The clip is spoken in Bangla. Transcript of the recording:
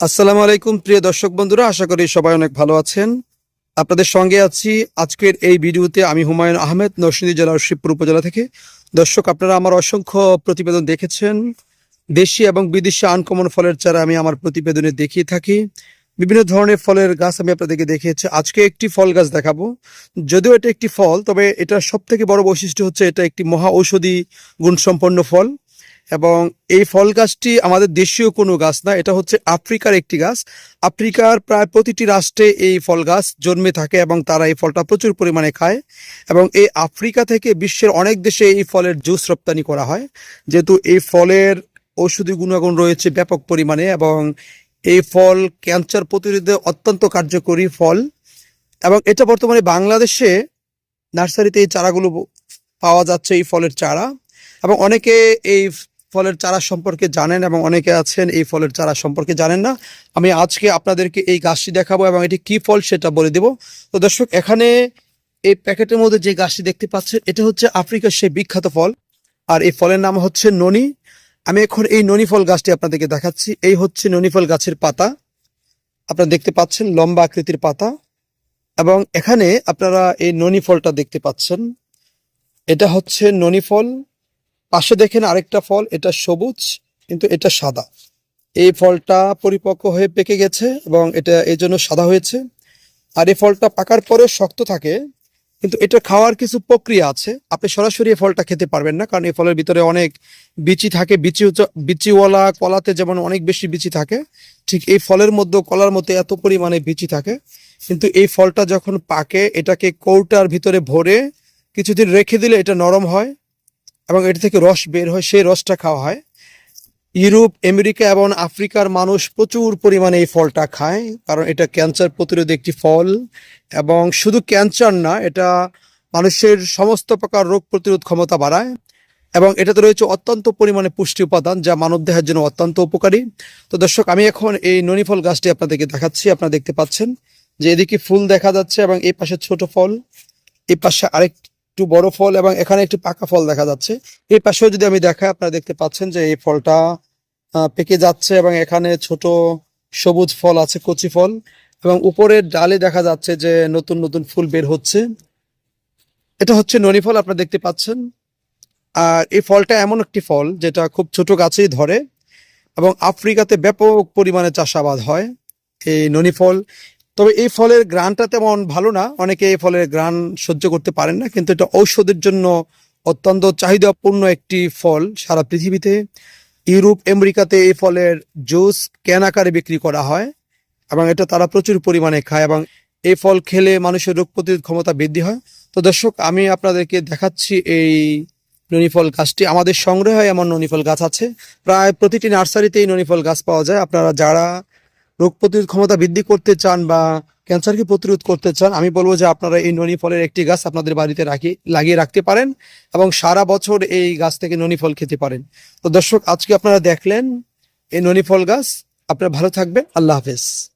আসসালামু আলাইকুম, প্রিয় দর্শক বন্ধুরা, আশা করি সবাই অনেক ভালো আছেন। আপনাদের সঙ্গে আছি আজকের এই ভিডিওতে আমি হুমায়ুন আহমেদ, নরসিংদী জেলার শিবপুর উপজেলা থেকে। দর্শক, আপনারা আমার অসংখ্য প্রতিবেদন দেখেছেন। দেশি এবং বিদেশি আনকমন ফলের চারা আমি আমার প্রতিবেদনে দেখিয়ে থাকি। বিভিন্ন ধরনের ফলের গাছ আমি আপনাদেরকে দেখিয়েছি। আজকে একটি ফল গাছ দেখাবো। যদিও এটা একটি ফল, তবে এটা সব থেকে বড় বৈশিষ্ট্য হচ্ছে এটা একটি মহা ঔষধি গুণসম্পন্ন ফল। এবং এই ফল গাছটি আমাদের দেশীয় কোনো গাছ না, এটা হচ্ছে আফ্রিকার একটি গাছ। আফ্রিকার প্রায় প্রতিটি রাষ্ট্রে এই ফল গাছ জন্মে থাকে এবং তারা এই ফলটা প্রচুর পরিমাণে খায় এবং এই আফ্রিকা থেকে বিশ্বের অনেক দেশে এই ফলের জুস রপ্তানি করা হয়। যেহেতু এই ফলের ঔষধি গুণাগুণ রয়েছে ব্যাপক পরিমাণে এবং এই ফল ক্যান্সার প্রতিরোধে অত্যন্ত কার্যকরী ফল এবং এটা বর্তমানে বাংলাদেশে নার্সারিতে এই চারাগুলো পাওয়া যাচ্ছে এই ফলের চারা এবং অনেকে এই ফলের চারা সম্পর্কে জানেন এবং অনেকে আছেন এই ফলের চারা সম্পর্কে জানেন না। আমি আজকে আপনাদেরকে এই গাছটি দেখাবো এবং এটি কি ফল সেটা বলে দেব। তো দর্শক, এখানে এই প্যাকেটের মধ্যে যে গাছটি দেখতে পাচ্ছেন, এটা হচ্ছে আফ্রিকার সেই বিখ্যাত ফল। আর এই ফলের নাম হচ্ছে ননি। আমি এখন এই ননি ফল গাছটি আপনাদেরকে দেখাচ্ছি। এই হচ্ছে ননি ফল গাছের পাতা। আপনারা দেখতে পাচ্ছেন লম্বা আকৃতির পাতা। এবং এখানে আপনারা এই ননি ফলটা দেখতে পাচ্ছেন। এটা হচ্ছে ননি ফল। পাশে দেখেন আরেকটা ফল, এটা সবুজ, কিন্তু এটা সাদা। এই ফলটা পরিপক্ক হয়ে পেকে গেছে এবং এটা এই জন্য সাদা হয়েছে। আর এই ফলটা পাকার পরে শক্ত থাকে, কিন্তু এটা খাওয়ার কিছু প্রক্রিয়া আছে। আপনি সরাসরি এই ফলটা খেতে পারবেন না, কারণ এই ফলের ভিতরে অনেক বিচি থাকে। বিচি বিচিওয়ালা কলাতে যেমন অনেক বেশি বিচি থাকে, ঠিক এই ফলের মধ্যে, কলার মধ্যে এত পরিমাণে বিচি থাকে। কিন্তু এই ফলটা যখন পাকে, এটাকে কৌটার ভিতরে ভরে কিছুদিন রেখে দিলে এটা নরম হয়। এবং এটা থেকে রস বের হয়, সেই রসটা খাওয়া হয়। ইউরোপ, আমেরিকা এবং আফ্রিকার মানুষ প্রচুর পরিমাণে এই ফলটা খায়, কারণ এটা ক্যান্সার প্রতিরোধী একটি ফল। এবং শুধু ক্যান্সার না, এটা মানুষের সমস্ত প্রকার রোগ প্রতিরোধ ক্ষমতা বাড়ায়। এবং এটাতে রয়েছে অত্যন্ত পরিমাণে পুষ্টি উপাদান, যা মানব দেহের জন্য অত্যন্ত উপকারী। তো দর্শক, আমি এখন এই ননি ফল গাছটি আপনাদেরকে দেখাচ্ছি, আপনারা দেখতে পাচ্ছেন যে এদিকে ফুল দেখা যাচ্ছে এবং এই পাশে ছোট ফল, এই পাশে আরেক একটু বড় ফল এবং এখানে একটু পাকা ফল দেখা যাচ্ছে। এই পাশেও যদি আমি দেখাই, আপনারা দেখতে পাচ্ছেন যে এই ফলটা পেকে যাচ্ছে এবং এখানে ছোট সবুজ ফল আছে, কচি ফল এবং উপরের ডালে দেখা যাচ্ছে যে নতুন নতুন ফুল বের হচ্ছে। এটা হচ্ছে ননি ফল, আপনারা দেখতে পাচ্ছেন। আর এই ফলটা এমন একটি ফল যেটা খুব ছোট গাছেই ধরে এবং আফ্রিকাতে ব্যাপক পরিমাণে চাষাবাদ হয়। এই ননি ফল তবে এই ফলের গ্রানটা তেমন ভালো না। অনেকে এই ফলের গ্রান সহ্য করতে পারেন না, কিন্তু এটা ঔষধের জন্য অত্যন্ত চাহিদাপূর্ণ একটি ফল সারা পৃথিবীতে। ইউরোপ, আমেরিকাতে এই ফলের জুস ক্যান আকারে বিক্রি করা হয় এবং এটা তারা প্রচুর পরিমাণে খায় এবং এই ফল খেলে মানুষের রোগ প্রতিরোধ ক্ষমতা বৃদ্ধি হয়। তো দর্শক, আমি আপনাদেরকে দেখাচ্ছি এই ননিফল গাছটি। আমাদের সংগ্রহে এমন ননিফল গাছ আছে। প্রায় প্রতিটি নার্সারিতেই ননিফল গাছ পাওয়া যায়। আপনারা যারা রোগ প্রতিরোধ ক্ষমতা বৃদ্ধি করতে চান বা ক্যান্সারকে প্রতিরোধ করতে চান, আমি বলব যে আপনারা এই ননি ফলের একটি গাছ আপনাদের বাড়িতে রাখি, লাগিয়ে রাখতে পারেন এবং সারা বছর এই গাছ থেকে ননি ফল খেতে পারেন। তো দর্শক, আজকে আপনারা দেখলেন এই ননি ফল গাছ। আপনারা ভালো থাকবেন। আল্লাহ হাফেজ।